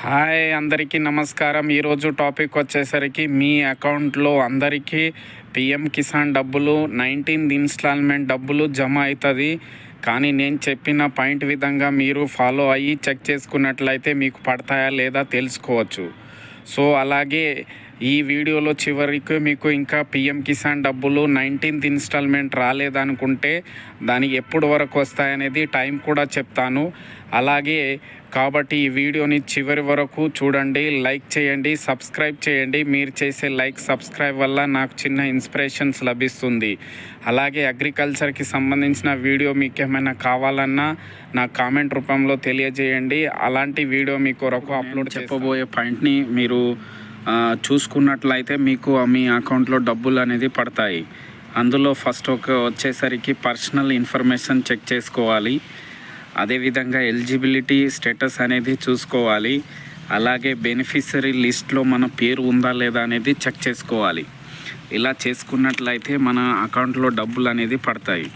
Hi అందరికీ నమస్కారం. ఈరోజు టాపిక్ వచ్చేసరికి మీ అకౌంట్లో అందరికీ పిఎం కిసాన్ డబ్బులు నైన్టీన్త్ ఇన్స్టాల్మెంట్ డబ్బులు జమ అవుతుంది కానీ నేను చెప్పిన పాయింట్ విధంగా మీరు ఫాలో అయ్యి చెక్ చేసుకున్నట్లయితే మీకు పడతాయా లేదా తెలుసుకోవచ్చు. సో అలాగే ఈ వీడియోలో చివరికి మీకు ఇంకా పిఎం కిసాన్ డబ్బులు నైన్టీన్త్ ఇన్స్టాల్మెంట్ రాలేదనుకుంటే దానికి ఎప్పుడు వరకు వస్తాయనేది టైం కూడా చెప్తాను. అలాగే కాబట్టి ఈ వీడియోని చివరి వరకు చూడండి లైక్ చేయండి సబ్స్క్రైబ్ చేయండి. మీరు చేసే లైక్ సబ్స్క్రైబ్ వల్ల నాకు చిన్న ఇన్స్పిరేషన్స్ లభిస్తుంది. అలాగే అగ్రికల్చర్కి సంబంధించిన వీడియో మీకు ఏమైనా కావాలన్నా నాకు కామెంట్ రూపంలో తెలియజేయండి. అలాంటి వీడియో మీ కొరకు అప్లోడ్ చెప్పబోయే పాయింట్ని మీరు చూసుకున్నట్లయితే మీకు మీ అకౌంట్లో డబ్బులు అనేది పడతాయి. అందులో ఫస్ట్ ఒక వచ్చేసరికి పర్సనల్ ఇన్ఫర్మేషన్ చెక్ చేసుకోవాలి. అదేవిధంగా ఎలిజిబిలిటీ స్టేటస్ అనేది చూసుకోవాలి. అలాగే బెనిఫిషరీ లిస్ట్లో మన పేరు ఉందా లేదా అనేది చెక్ చేసుకోవాలి. ఇలా చేసుకున్నట్లయితే మన అకౌంట్లో డబ్బులు అనేది పడతాయి.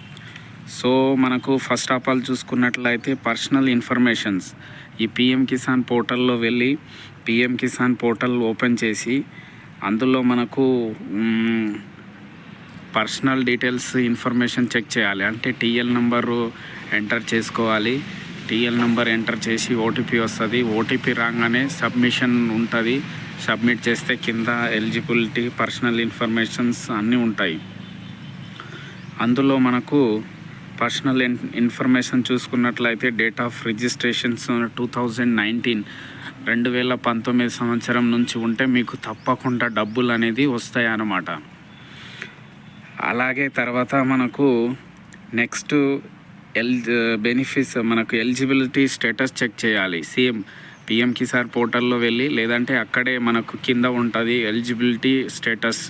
సో మనకు ఫస్ట్ ఆఫ్ ఆల్ చూసుకున్నట్లయితే పర్సనల్ ఇన్ఫర్మేషన్స్. ఈ పిఎం కిసాన్ పోర్టల్లో వెళ్ళి పిఎం కిసాన్ పోర్టల్ ఓపెన్ చేసి అందులో మనకు పర్సనల్ డీటెయిల్స్ ఇన్ఫర్మేషన్ చెక్ చేయాలి. అంటే టీఎల్ నెంబరు ఎంటర్ చేసుకోవాలి. టీఎల్ నెంబర్ ఎంటర్ చేసి ఓటీపీ వస్తుంది. ఓటీపీ రాగానే సబ్మిషన్ ఉంటుంది. సబ్మిట్ చేస్తే కింద ఎలిజిబిలిటీ పర్సనల్ ఇన్ఫర్మేషన్స్ అన్నీ ఉంటాయి. అందులో మనకు పర్సనల్ ఇన్ ఇన్ఫర్మేషన్ చూసుకున్నట్లయితే date of registrations two thousand nineteen రెండు వేల పంతొమ్మిది సంవత్సరం నుంచి ఉంటే మీకు తప్పకుండా డబ్బులు అనేది వస్తాయి అన్నమాట అలాగే తర్వాత మనకు నెక్స్ట్ ఎల్ బెనిఫిట్స్ మనకు ఎలిజిబిలిటీ స్టేటస్ చెక్ చేయాలి. సీఎం పిఎం కిసాన్ పోర్టల్లో వెళ్ళి లేదంటే అక్కడే మనకు కింద ఉంటుంది ఎలిజిబిలిటీ స్టేటస్.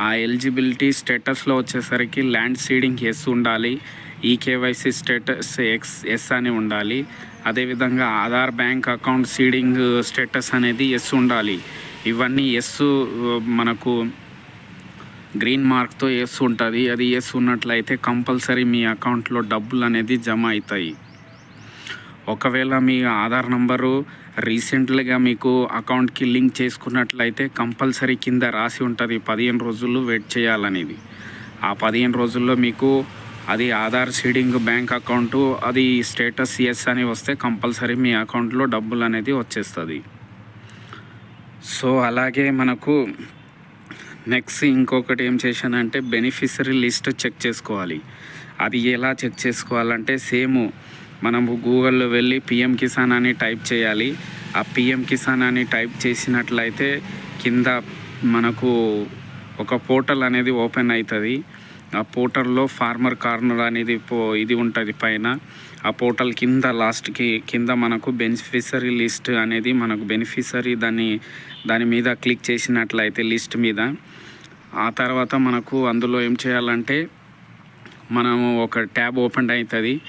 ఆ ఎలిజిబిలిటీ స్టేటస్లో వచ్చేసరికి ల్యాండ్ సీడింగ్ ఎస్ ఉండాలి ఈకేవైసీ స్టేటస్ ఎక్స్ ఎస్ అని ఉండాలి. అదేవిధంగా Aadhaar bank account seeding status అనేది ఎస్ ఉండాలి. ఇవన్నీ ఎస్ మనకు గ్రీన్ మార్క్తో ఎస్ ఉంటుంది. అది ఎస్ ఉన్నట్లయితే కంపల్సరీ మీ అకౌంట్లో డబ్బులు అనేది జమ అవుతాయి ఒకవేళ మీ ఆధార్ నంబరు రీసెంట్గా మీకు అకౌంట్కి లింక్ చేసుకున్నట్లయితే కంపల్సరీ కింద రాసి ఉంటుంది. పదిహేను రోజులు వెయిట్ చేయాలనేది. ఆ పదిహేను రోజుల్లో మీకు అది ఆధార్ సీడింగ్ బ్యాంక్ అకౌంటు అది స్టేటస్ ఎస్ అని వస్తే కంపల్సరీ మీ అకౌంట్లో డబ్బులు అనేది వచ్చేస్తుంది. సో అలాగే మనకు నెక్స్ట్ ఇంకొకటి ఏం చేశానంటే బెనిఫిషరీ లిస్ట్ చెక్ చేసుకోవాలి. అది ఎలా చెక్ చేసుకోవాలంటే సేమ్ మనము గూగుల్లో వెళ్ళి పిఎం కిసాన్ అని టైప్ చేయాలి. ఆ పిఎం కిసాన్ అని టైప్ చేసినట్లయితే కింద మనకు ఒక పోర్టల్ అనేది ఓపెన్ అవుతుంది ఆ పోర్టల్లో ఫార్మర్ కార్నర్ అనేది పో ఇది ఉంటుంది పైన. ఆ పోర్టల్ కింద లాస్ట్కి కింద మనకు బెనిఫిషరీ లిస్ట్ అనేది మనకు బెనిఫిషరీ దాన్ని దాని మీద క్లిక్ చేసినట్లయితే లిస్ట్ మీద. ఆ తర్వాత మనకు అందులో ఏం చేయాలంటే మనము ఒక ట్యాబ్ ఓపెన్ అవుతుంది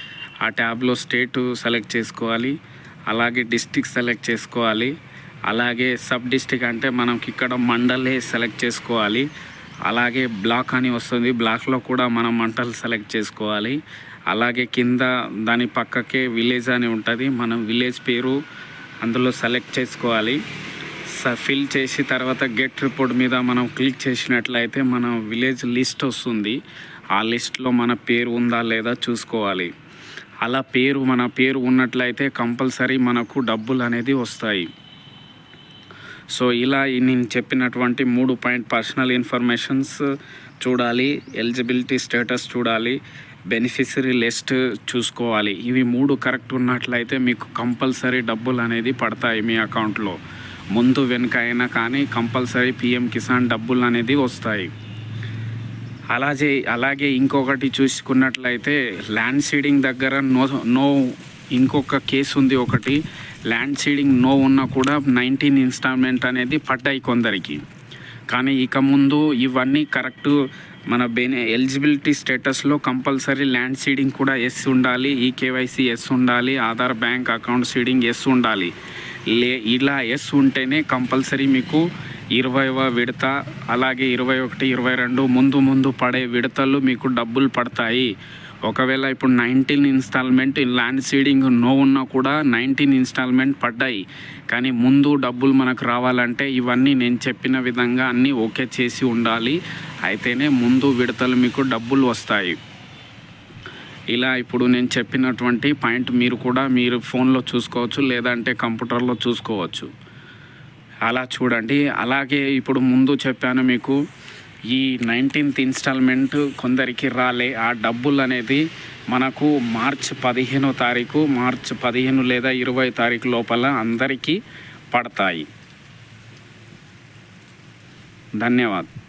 ఆ ట్యాబ్లో స్టేట్ సెలెక్ట్ చేసుకోవాలి. అలాగే డిస్టిక్ సెలెక్ట్ చేసుకోవాలి. అలాగే సబ్ డిస్టిక్ అంటే మనకి ఇక్కడ మండలే సెలెక్ట్ చేసుకోవాలి. అలాగే బ్లాక్ అని వస్తుంది. బ్లాక్లో కూడా మనం మంటలు సెలెక్ట్ చేసుకోవాలి. అలాగే కింద దాని పక్కకే విలేజ్ అని ఉంటుంది. మనం విలేజ్ పేరు అందులో సెలెక్ట్ చేసుకోవాలి. స- ఫిల్ చేసి తర్వాత గెట్ రిపోర్ట్ మీద మనం క్లిక్ చేసినట్లయితే మన విలేజ్ లిస్ట్ వస్తుంది. ఆ లిస్ట్లో మన పేరు ఉందా లేదా చూసుకోవాలి. అలా పేరు మన పేరు ఉన్నట్లయితే కంపల్సరీ మనకు డబ్బులు అనేది వస్తాయి. సో ఇలా నేను చెప్పినటువంటి మూడు పాయింట్ పర్సనల్ ఇన్ఫర్మేషన్స్ చూడాలి ఎలిజిబిలిటీ స్టేటస్ చూడాలి బెనిఫిషరీ లిస్ట్ చూసుకోవాలి. ఇవి మూడు కరెక్ట్ ఉన్నట్లయితే మీకు కంపల్సరీ డబ్బులు అనేది పడతాయి మీ అకౌంట్లో. ముందు వెనుక అయినా కానీ కంపల్సరీ పిఎం కిసాన్ డబ్బులు అనేది వస్తాయి. అలాగే అలాగే ఇంకొకటి చూసుకున్నట్లయితే ల్యాండ్ సీడింగ్ దగ్గర నో నో ఇంకొక కేసు ఉంది ఒకటి. ల్యాండ్ సీడింగ్ నో ఉన్నా కూడా నైన్టీన్ ఇన్స్టాల్మెంట్ అనేది పడ్డాయి కొందరికి. కానీ ఇక ముందు ఇవన్నీ కరెక్ట్ మన బెని ఎలిజిబిలిటీ స్టేటస్లో కంపల్సరీ ల్యాండ్ సీడింగ్ కూడా ఎస్ ఉండాలి ఈ కేవైసీ ఎస్ ఉండాలి Aadhaar bank account seeding yes ఉండాలి. లే ఇలా ఎస్ ఉంటేనే కంపల్సరీ మీకు ఇరవైవ విడత అలాగే ఇరవై ఒకటి ఇరవై రెండు ముందు ముందు పడే విడతలు మీకు డబ్బులు పడతాయి. ఒకవేళ ఇప్పుడు nineteen instalment land seeding no ఉన్నా కూడా నైన్టీన్ ఇన్స్టాల్మెంట్ పడ్డాయి. కానీ ముందు డబ్బులు మనకు రావాలంటే ఇవన్నీ నేను చెప్పిన విధంగా అన్నీ ఓకే చేసి ఉండాలి. అయితేనే ముందు విడతలు మీకు డబ్బులు వస్తాయి. ఇలా ఇప్పుడు నేను చెప్పినటువంటి పాయింట్ మీరు కూడా మీరు ఫోన్లో చూసుకోవచ్చు లేదంటే కంప్యూటర్లో చూసుకోవచ్చు. అలా చూడండి. అలాగే ఇప్పుడు ముందు చెప్పాను మీకు ఈ నైన్టీన్త్ ఇన్స్టాల్మెంట్ కొందరికి రాలే. ఆ డబ్బులు అనేది మనకు మార్చ్ పదిహేనో తారీఖు మార్చ్ పదిహేను లేదా ఇరవై తారీఖు లోపల అందరికీ పడతాయి. ధన్యవాదాలు